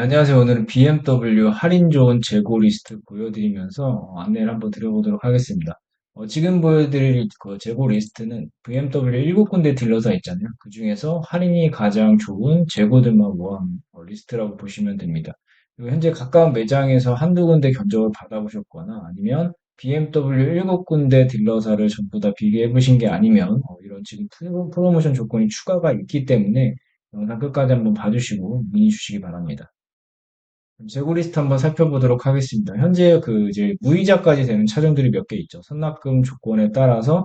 안녕하세요. 오늘은 BMW 할인 좋은 재고 리스트 보여드리면서 어, 안내를 한번 드려보도록 하겠습니다. 어, 지금 보여드릴 그 재고 리스트는 BMW 일곱 군데 딜러사 있잖아요. 그 중에서 할인이 가장 좋은 재고들만 모은 어, 리스트라고 보시면 됩니다. 현재 가까운 매장에서 한두 군데 견적을 받아보셨거나 아니면 BMW 일곱 군데 딜러사를 전부 다 비교해 보신 게 아니면 어, 이런 지금 프로- 프로모션 조건이 추가가 있기 때문에 영상 끝까지 한번 봐주시고 문의 주시기 바랍니다. 재고 리스트 한번 살펴보도록 하겠습니다. 현재 그 이제 무이자까지 되는 차종들이 몇 개 있죠. 선납금 조건에 따라서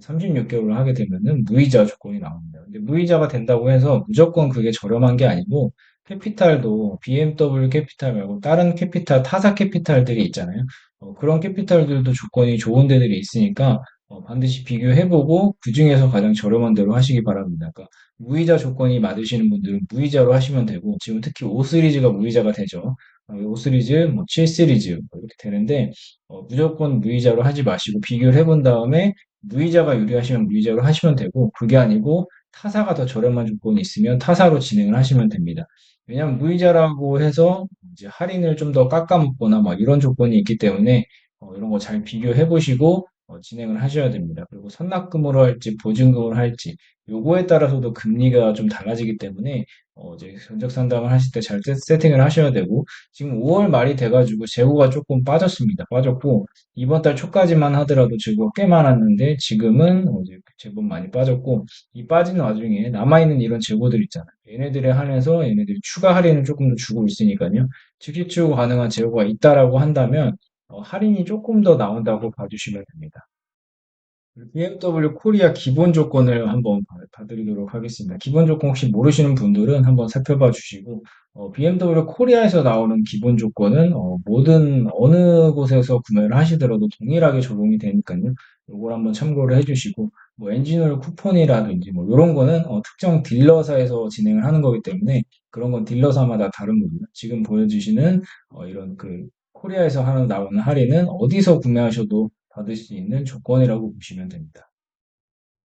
36개월을 하게 되면은 무이자 조건이 나옵니다. 근데 무이자가 된다고 해서 무조건 그게 저렴한 게 아니고 캐피탈도 BMW 캐피탈 말고 다른 캐피탈, 타사 캐피탈들이 있잖아요. 어, 그런 캐피탈들도 조건이 좋은 데들이 있으니까 어, 반드시 비교해보고 그 중에서 가장 저렴한 대로 하시기 바랍니다. 그러니까 무이자 조건이 맞으시는 분들은 무이자로 하시면 되고 지금 특히 5 시리즈가 무이자가 되죠. 어, 5 시리즈, 뭐 7 시리즈 뭐 이렇게 되는데 어, 무조건 무이자로 하지 마시고 비교를 해본 다음에 무이자가 유리하시면 무이자로 하시면 되고 그게 아니고 타사가 더 저렴한 조건이 있으면 타사로 진행을 하시면 됩니다. 왜냐하면 무이자라고 해서 이제 할인을 좀 더 깎아먹거나 막 이런 조건이 있기 때문에 어, 이런 거 잘 비교해 보시고 어, 진행을 하셔야 됩니다. 그리고 선납금으로 할지 보증금으로 할지 요거에 따라서도 금리가 좀 달라지기 때문에 어, 이제 견적 상담을 하실 때 잘 세팅을 하셔야 되고 지금 5월 말이 돼가지고 재고가 조금 빠졌습니다. 빠졌고 이번 달 초까지만 하더라도 재고가 꽤 많았는데 지금은 어, 이제 제법 많이 빠졌고 이 빠진 와중에 남아있는 이런 재고들 있잖아요. 얘네들에 한해서 얘네들이 추가 할인을 조금 더 주고 있으니까요. 즉시 추구 가능한 재고가 있다라고 한다면 어, 할인이 조금 더 나온다고 봐주시면 됩니다. BMW 코리아 기본 조건을 한번 봐- 봐드리도록 하겠습니다. 기본 조건 혹시 모르시는 분들은 한번 살펴봐 주시고, 어, BMW 코리아에서 나오는 기본 조건은 어, 모든 어느 곳에서 구매를 하시더라도 동일하게 적용이 되니까요. 이걸 한번 참고를 해주시고, 뭐 엔진오일 쿠폰이라든지 뭐 이런 거는 어, 특정 딜러사에서 진행을 하는 거기 때문에 그런 건 딜러사마다 다른 겁니다. 지금 보여주시는 어, 이런 그 코리아에서 하는 나오는 할인은 어디서 구매하셔도 받을 수 있는 조건이라고 보시면 됩니다.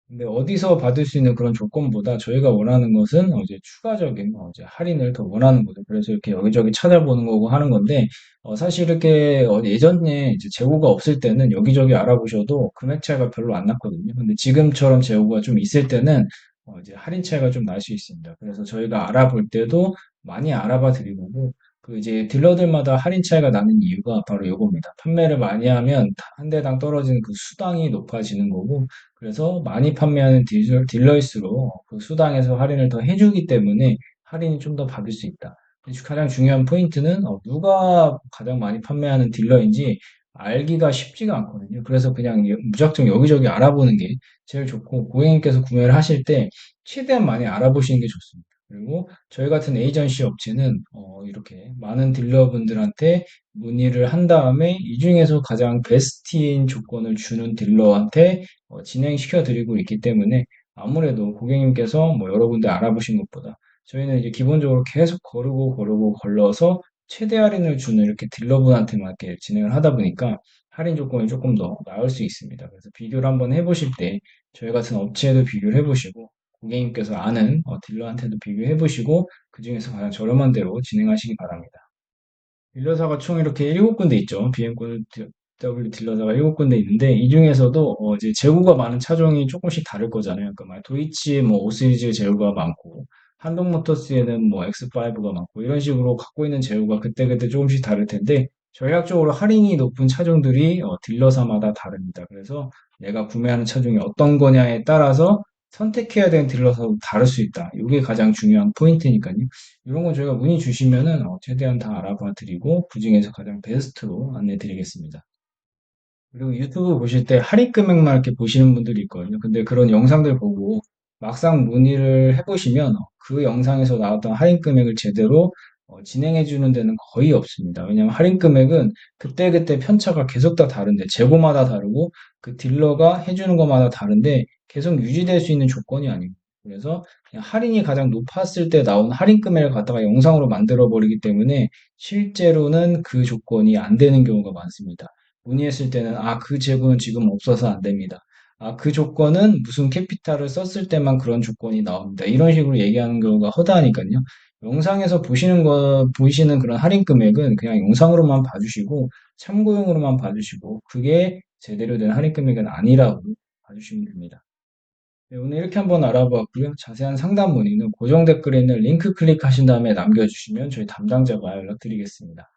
근데 어디서 받을 수 있는 그런 조건보다 저희가 원하는 것은 어, 이제 추가적인 어, 이제 할인을 더 원하는 거죠. 그래서 이렇게 여기저기 찾아보는 거고 하는 건데 어, 사실 이렇게 어, 예전에 이제 재고가 없을 때는 여기저기 알아보셔도 금액 차이가 별로 안 났거든요. 근데 지금처럼 재고가 좀 있을 때는 어, 이제 할인 차이가 좀 날 수 있습니다. 그래서 저희가 알아볼 때도 많이 알아봐 드리고 그 이제 딜러들마다 할인 차이가 나는 이유가 바로 이겁니다. 판매를 많이 하면 한 대당 떨어지는 그 수당이 높아지는 거고 그래서 많이 판매하는 딜러, 딜러일수록 그 수당에서 할인을 더 해주기 때문에 할인이 좀 더 받을 수 있다. 가장 중요한 포인트는 어, 누가 가장 많이 판매하는 딜러인지 알기가 쉽지가 않거든요. 그래서 그냥 여- 무작정 여기저기 알아보는 게 제일 좋고 고객님께서 구매를 하실 때 최대한 많이 알아보시는 게 좋습니다. 그리고 저희 같은 에이전시 업체는 어, 이렇게 많은 딜러분들한테 문의를 한 다음에 이 중에서 가장 베스트인 조건을 주는 딜러한테 어, 진행시켜 드리고 있기 때문에 아무래도 고객님께서 뭐 여러 군데 알아보신 것보다 저희는 이제 기본적으로 계속 거르고 거르고 걸러서 최대 할인을 주는 이렇게 딜러분한테만 이렇게 진행을 하다 보니까 할인 조건이 조금 더 나을 수 있습니다. 그래서 비교를 한번 해보실 때 저희 같은 업체도 비교를 해보시고 고객님께서 아는 어, 딜러한테도 비교해 보시고 그 중에서 가장 저렴한 대로 진행하시기 바랍니다. 딜러사가 총 이렇게 일곱 군데 있죠. BMW 딜러사가 일곱 군데 있는데 이 중에서도 어, 이제 재고가 많은 차종이 조금씩 다를 거잖아요. 그러니까 막 도이치 뭐5 시리즈 재고가 많고 한동모터스에는 뭐 X5가 많고 이런 식으로 갖고 있는 재고가 그때그때 조금씩 다를 텐데 전략적으로 할인이 높은 차종들이 어, 딜러사마다 다릅니다. 그래서 내가 구매하는 차종이 어떤 거냐에 따라서 선택해야 되는 딜러사도 다를 수 있다. 이게 가장 중요한 포인트니까요. 이런 건 저희가 문의 주시면은 어, 최대한 다 알아봐 드리고 그중에서 가장 베스트로 안내 드리겠습니다. 그리고 유튜브 보실 때 할인 금액만 이렇게 보시는 분들이 있거든요. 근데 그런 영상들 보고 막상 문의를 해보시면 어, 그 영상에서 나왔던 할인 금액을 제대로 어, 진행해 주는 데는 거의 없습니다. 왜냐하면 할인 금액은 그때그때 편차가 계속 다 다른데 재고마다 다르고 그 딜러가 해주는 것마다 다른데 계속 유지될 수 있는 조건이 아닙니다. 그래서 할인이 가장 높았을 때 나온 할인 금액을 갖다가 영상으로 만들어 버리기 때문에 실제로는 그 조건이 안 되는 경우가 많습니다. 문의했을 때는 아, 그 재고는 지금 없어서 안 됩니다. 아, 그 조건은 무슨 캐피탈을 썼을 때만 그런 조건이 나옵니다. 이런 식으로 얘기하는 경우가 허다하니까요. 영상에서 보시는 거, 보이시는 그런 할인 금액은 그냥 영상으로만 봐주시고, 참고용으로만 봐주시고, 그게 제대로 된 할인 금액은 아니라고 봐주시면 됩니다. 네, 오늘 이렇게 한번 알아보았고요. 자세한 상담 문의는 고정 댓글에 있는 링크 클릭하신 다음에 남겨주시면 저희 담당자가 연락드리겠습니다.